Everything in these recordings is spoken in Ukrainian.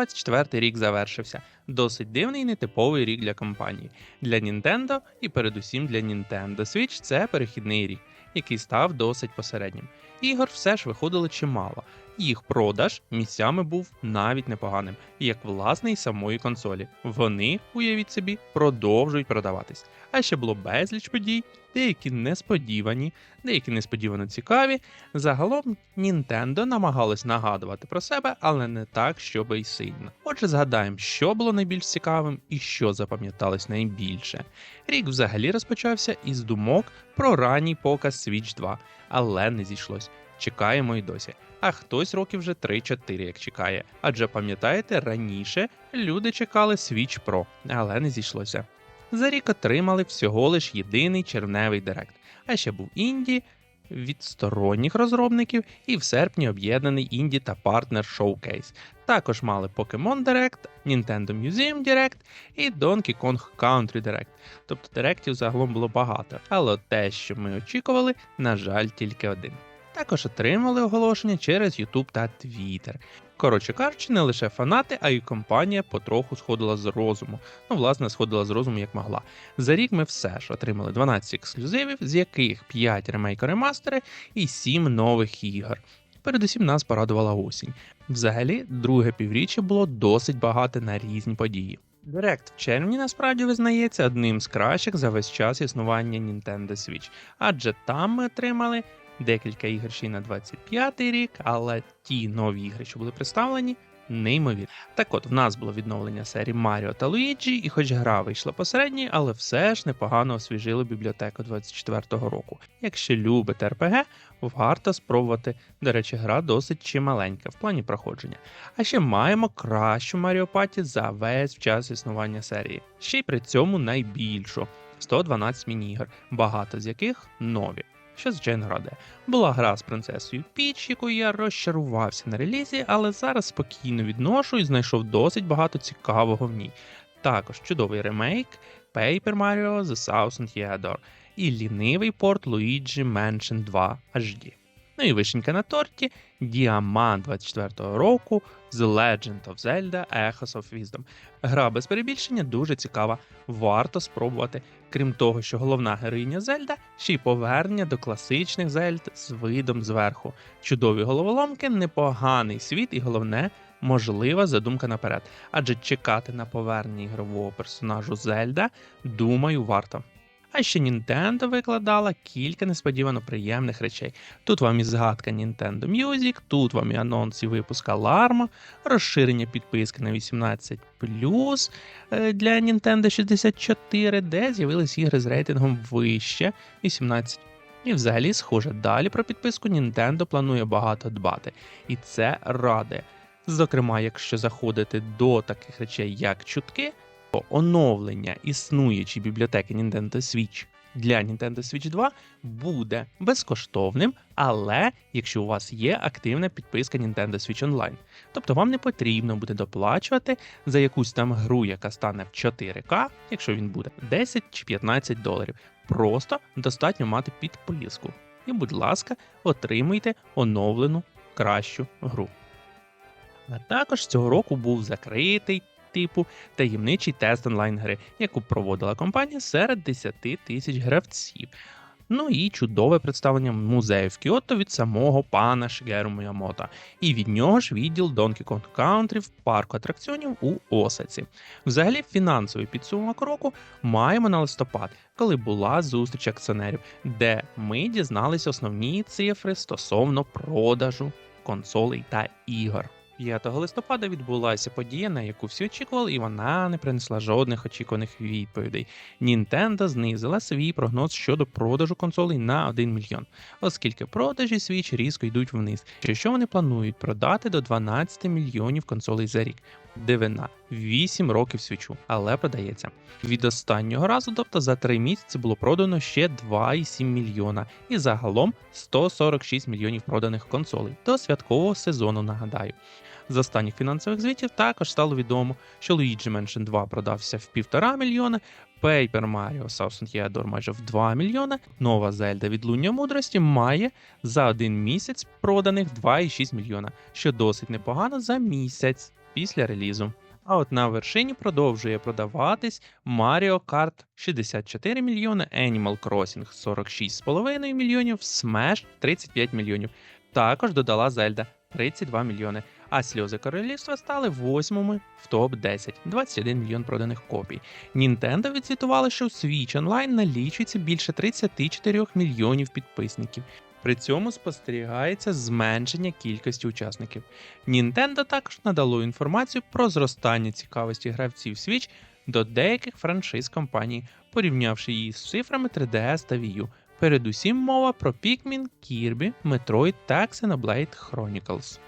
2024 рік завершився. Досить дивний і нетиповий рік для компанії. Для Nintendo і передусім для Nintendo Switch це перехідний рік, який став досить посереднім. Ігор все ж виходило чимало. Їх продаж місцями був навіть непоганим, як власне й самої консолі. Вони, уявіть собі, продовжують продаватись. А ще було безліч подій, деякі несподівані, деякі несподівано цікаві. Загалом Nintendo намагалась нагадувати про себе, але не так, щоб і сильно. Отже, згадаємо, що було найбільш цікавим і що запам'яталось найбільше. Рік взагалі розпочався із думок про ранній показ Switch 2, але не зійшлось. Чекаємо й досі. А хтось років вже 3-4 як чекає. Адже пам'ятаєте, раніше люди чекали Switch Pro, але не зійшлося. За рік отримали всього лиш єдиний червневий директ, а ще був інді від сторонніх розробників і в серпні об'єднаний інді та партнер Showcase. Також мали Pokemon Direct, Nintendo Museum Direct і Donkey Kong Country Direct. Тобто директів загалом було багато, але те, що ми очікували, на жаль, тільки один. Також отримали оголошення через YouTube та Twitter. Коротше кажучи, не лише фанати, а й компанія потроху сходила з розуму. Ну, власне, сходила з розуму як могла. За рік ми все ж отримали 12 ексклюзивів, з яких 5 ремейко ремастери і 7 нових ігор. Передусім нас порадувала осінь. Взагалі, друге півріччя було досить багате на різні події. Директ в червні насправді визнається одним з кращих за весь час існування Nintendo Switch, адже там ми отримали декілька ігор ще й на 25-й рік, але ті нові ігри, що були представлені, неймовірні. Так от, в нас було відновлення серії Маріо та Луїджі, і хоч гра вийшла посередньо, але все ж непогано освіжили бібліотеку 24-го року. Якщо любите РПГ, варто спробувати. До речі, гра досить чималенька в плані проходження. А ще маємо кращу Маріо Паті за весь час існування серії. Ще й при цьому найбільшу 112 міні-ігор, багато з яких нові. Що з Дженграде. Була гра з принцесою Піч, якою я розчарувався на релізі, але зараз спокійно відношу і знайшов досить багато цікавого в ній. Також чудовий ремейк Paper Mario The Thousand Year і лінивий порт Luigi Mansion 2 HD. Ну і вишенька на торті Діамант 24-го року The Legend of Zelda Echoes of Wisdom. Гра без перебільшення дуже цікава, варто спробувати. Крім того, що головна героїня Зельда ще й повернення до класичних Зельд з видом зверху. Чудові головоломки, непоганий світ і головне. Можлива задумка наперед, адже чекати на повернення ігрового персонажу Зельда, думаю, варто. А ще Nintendo викладала кілька несподівано приємних речей. Тут вам і згадка Nintendo Music, тут вам і анонс і випуск Alarma, розширення підписки на 18 е, для Nintendo 64, де з'явились ігри з рейтингом вище 18. І взагалі, схоже, далі про підписку Nintendo планує багато дбати. І це радує. Зокрема, якщо заходити до таких речей, як чутки, оновлення існуючої бібліотеки Nintendo Switch для Nintendo Switch 2 буде безкоштовним, але якщо у вас є активна підписка Nintendo Switch Online. Тобто вам не потрібно буде доплачувати за якусь там гру, яка стане в 4К, якщо він буде 10 чи 15 доларів. Просто достатньо мати підписку. І, будь ласка, отримуйте оновлену кращу гру. А також цього року був закритий типу таємничий тест онлайн-гри, яку проводила компанія серед 10 тисяч гравців. Ну і чудове представлення музеїв Кіото від самого пана Шигеру Міямото. І від нього ж відділ Donkey Kong Country в парку атракціонів у Осаці. Взагалі, фінансовий підсумок року маємо на листопад, коли була зустріч акціонерів, де ми дізналися основні цифри стосовно продажу консолей та ігор. 5 листопада відбулася подія, на яку всі очікували, і вона не принесла жодних очікуваних відповідей. Nintendo знизила свій прогноз щодо продажу консолей на 1 мільйон, оскільки продажі Switch різко йдуть вниз. Що вони планують продати до 12 мільйонів консолей за рік. Дивина 8 років свічу, але продається. Від останнього разу, тобто за 3 місяці, було продано ще 2,7 мільйона, і загалом 146 мільйонів проданих консолей до святкового сезону. Нагадаю. З останніх фінансових звітів також стало відомо, що Luigi Mansion 2 продався в 1,5 мільйона, Paper Mario Thousand Year майже в 2 мільйона, нова Зельда від Луння Мудрості має за один місяць проданих 2,6 мільйона, що досить непогано за місяць. після релізу. А от на вершині продовжує продаватись Mario Kart 64 мільйони, Animal Crossing 46,5 мільйонів, Smash 35 мільйонів. Також додала Зельда 32 мільйони. А сльози королівства стали восьмими в топ 10 21 мільйон проданих копій. Nintendo відзвітували, що Switch Online налічується більше 34 мільйонів підписників. При цьому спостерігається зменшення кількості учасників. Nintendo також надало інформацію про зростання цікавості гравців Switch до деяких франшиз компанії, порівнявши її з цифрами 3DS та Wii U. Передусім мова про Pikmin, Kirby, Metroid та Xenoblade Chronicles.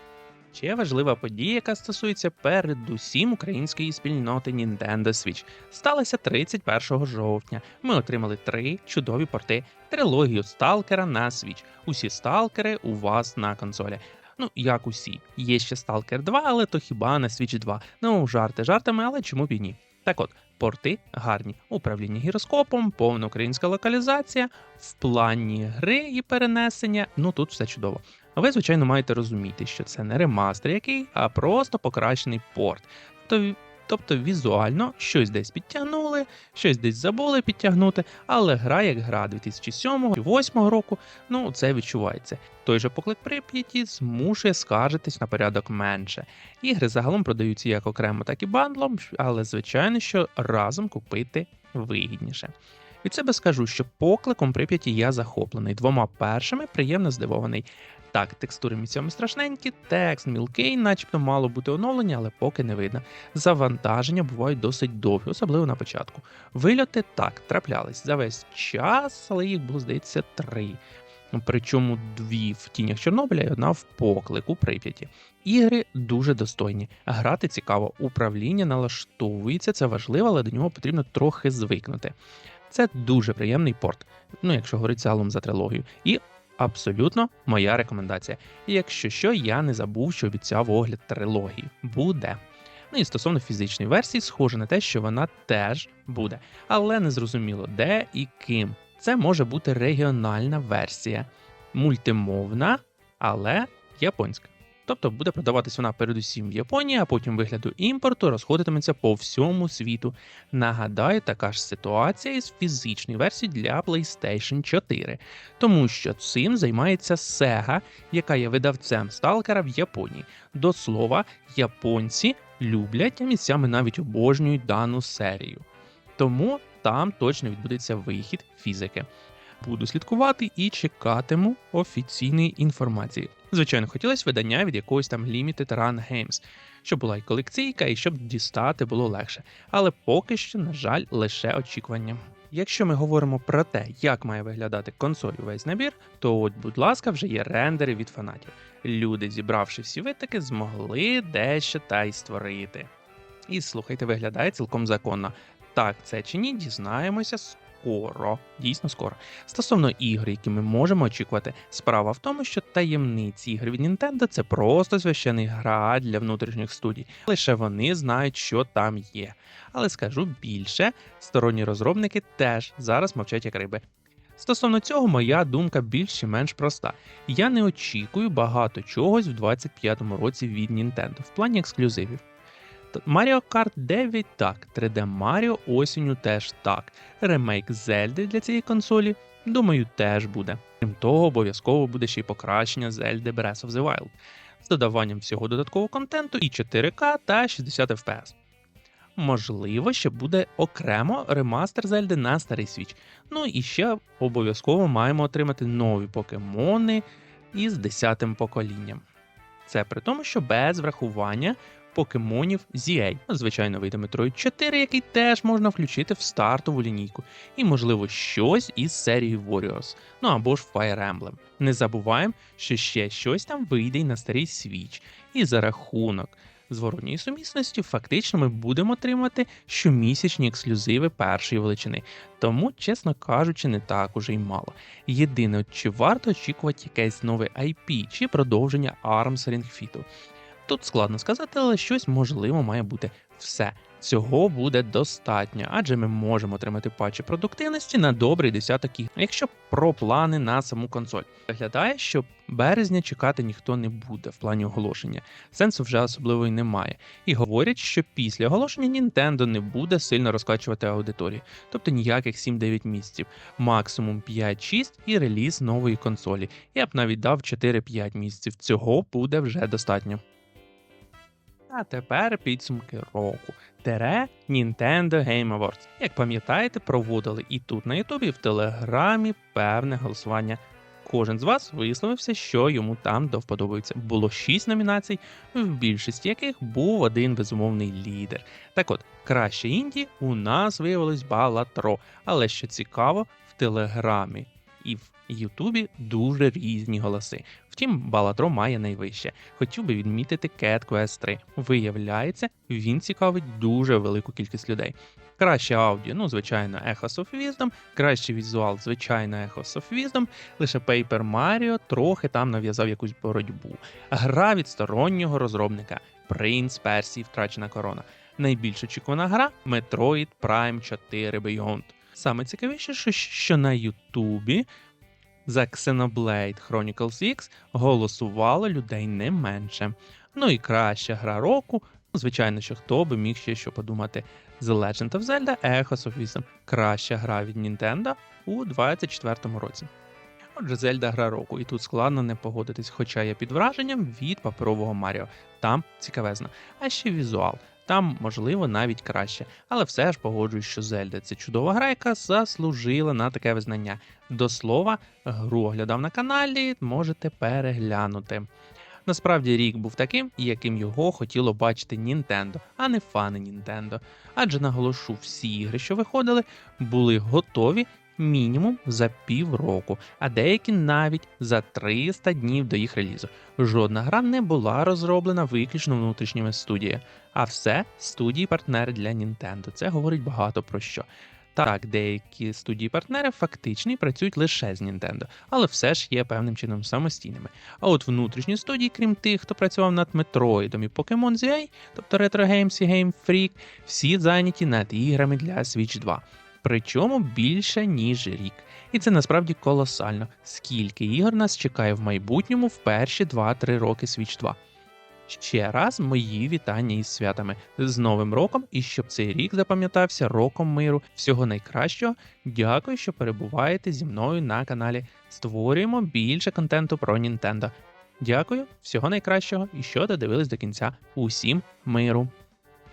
Ще важлива подія, яка стосується передусім української спільноти Nintendo Switch, сталася 31 жовтня. Ми отримали три чудові порти трилогію Сталкера на Switch. Усі сталкери у вас на консолі. Ну, як усі. Є ще Stalker 2, але то хіба на Switch 2. Ну, жарти жартами, але чому б і ні. Так от, порти гарні. Управління гіроскопом, повна українська локалізація, в плані гри і перенесення. Ну тут все чудово. Ви, звичайно, маєте розуміти, що це не ремастер який, а просто покращений порт. Тобто, тобто візуально щось десь підтягнули, щось десь забули підтягнути, але гра як гра 2007-2008 року, ну це відчувається. Той же поклик Прип'яті змушує скаржитись на порядок менше. Ігри загалом продаються як окремо, так і бандлом, але звичайно, що разом купити вигідніше. Від себе скажу, що покликом Прип'яті я захоплений. Двома першими приємно здивований. Так, текстури місцями страшненькі, текст мілкий, начебто мало бути оновлення, але поки не видно. Завантаження бувають досить довгі, особливо на початку. Вильоти так траплялись за весь час, але їх було здається три. Причому дві в тінях Чорнобиля і одна в поклику Прип'яті. Ігри дуже достойні. Грати цікаво, управління налаштовується, це важливо, але до нього потрібно трохи звикнути. Це дуже приємний порт, ну якщо говорити загалом за трилогію. І абсолютно моя рекомендація. І якщо що, я не забув, що обіцяв огляд трилогії. Буде. Ну і стосовно фізичної версії, схоже на те, що вона теж буде, але не зрозуміло де і ким. Це може бути регіональна версія, мультимовна, але японська. Тобто буде продаватись вона передусім в Японії, а потім вигляду імпорту розходитиметься по всьому світу. Нагадаю, така ж ситуація із фізичною версією для PlayStation 4, тому що цим займається Sega, яка є видавцем сталкера в Японії. До слова, японці люблять а місцями навіть обожнюють дану серію. Тому там точно відбудеться вихід фізики. Буду слідкувати і чекатиму офіційної інформації. Звичайно, хотілося видання від якогось там Limited Run Games, щоб була і колекційка, і щоб дістати було легше. Але поки що, на жаль, лише очікування. Якщо ми говоримо про те, як має виглядати консоль увесь набір, то от, будь ласка, вже є рендери від фанатів. Люди, зібравши всі витоки, змогли дещо та й створити. І слухайте, виглядає цілком законно. Так, це чи ні, дізнаємося скоро, дійсно скоро. Стосовно ігор, які ми можемо очікувати, справа в тому, що таємниці ігр від Nintendo це просто священий гра для внутрішніх студій. Лише вони знають, що там є. Але скажу більше, сторонні розробники теж зараз мовчать як риби. Стосовно цього, моя думка більш чи менш проста. Я не очікую багато чогось в 25-му році від Nintendo в плані ексклюзивів. Mario Kart 9 так, 3D Mario осінню теж так. Ремейк Зельди для цієї консолі, думаю, теж буде. Крім того, обов'язково буде ще й покращення Зельди Breath of the Wild з додаванням всього додаткового контенту і 4К та 60 FPS. Можливо, ще буде окремо ремастер Зельди на старий Switch. Ну і ще обов'язково маємо отримати нові покемони із 10 поколінням. Це при тому, що без врахування покемонів ZA. Звичайно, вийде Metroid 4, який теж можна включити в стартову лінійку, і, можливо, щось із серії Warriors, ну або ж Fire Emblem. Не забуваємо, що ще щось там вийде й на старий Switch, і за рахунок. Зворотньої сумісності фактично ми будемо отримати щомісячні ексклюзиви першої величини, тому, чесно кажучи, не так уже й мало. Єдине, чи варто очікувати якесь нове IP чи продовження Arms Ring Fit. Тут складно сказати, але щось можливо має бути все. Цього буде достатньо, адже ми можемо отримати патчі продуктивності на добрий десяток ігор. Якщо про плани на саму консоль, виглядає, що березня чекати ніхто не буде в плані оголошення. Сенсу вже особливо й немає. І говорять, що після оголошення Nintendo не буде сильно розкачувати аудиторію, тобто ніяких 7-9 місяців, максимум 5-6 і реліз нової консолі. Я б навіть дав 4-5 місяців. Цього буде вже достатньо. А тепер підсумки року. Тере Nintendo Game Awards. Як пам'ятаєте, проводили і тут на Ютубі, в Телеграмі певне голосування. Кожен з вас висловився, що йому там до вподобається. Було шість номінацій, в більшості яких був один безумовний лідер. Так от, краще інді у нас виявилось Балатро. Але що цікаво, в Телеграмі і в Ютубі дуже різні голоси. Втім, Балатро має найвище. Хотів би відмітити Cat Quest 3. Виявляється, він цікавить дуже велику кількість людей. Краще аудіо, ну звичайно, Echoes of Wisdom, кращий візуал, звичайно, Echoes of Wisdom, лише Paper Mario трохи там нав'язав якусь боротьбу. Гра від стороннього розробника Принц Персії Втрачена корона. Найбільш очікувана гра Metroid Prime 4 Beyond. Саме цікавіше, що на Ютубі за Xenoblade Chronicles X голосувало людей не менше. Ну і краща гра року. Ну, Звичайно, що хто би міг ще що подумати. The Legend of Zelda Echoes of Wisdom – краща гра від Nintendo у 2024 році. Отже, Зельда гра року, і тут складно не погодитись, хоча я під враженням від паперового Маріо. Там цікавезно. А ще візуал. Там, можливо, навіть краще, але все ж погоджуюсь, що Зельда це чудова гра, яка заслужила на таке визнання. До слова, гру оглядав на каналі, можете переглянути. Насправді рік був таким, яким його хотіло бачити Нінтендо, а не фани Нінтендо. Адже наголошу, всі ігри, що виходили, були готові мінімум за півроку, а деякі навіть за 300 днів до їх релізу. Жодна гра не була розроблена виключно внутрішніми студіями, а все студії-партнери для Nintendo. Це говорить багато про що. Так, деякі студії-партнери фактично працюють лише з Nintendo, але все ж є певним чином самостійними. А от внутрішні студії, крім тих, хто працював над Метроїдом і Pokemon ZA, тобто Retro Games і Game Freak, всі зайняті над іграми для Switch 2. Причому більше ніж рік. І це насправді колосально, скільки ігор нас чекає в майбутньому в перші 2-3 роки Switch 2. Ще раз мої вітання із святами з Новим роком і щоб цей рік запам'ятався роком миру. Всього найкращого. Дякую, що перебуваєте зі мною на каналі. Створюємо більше контенту про Nintendo. Дякую, всього найкращого і що додивились до кінця. Усім миру!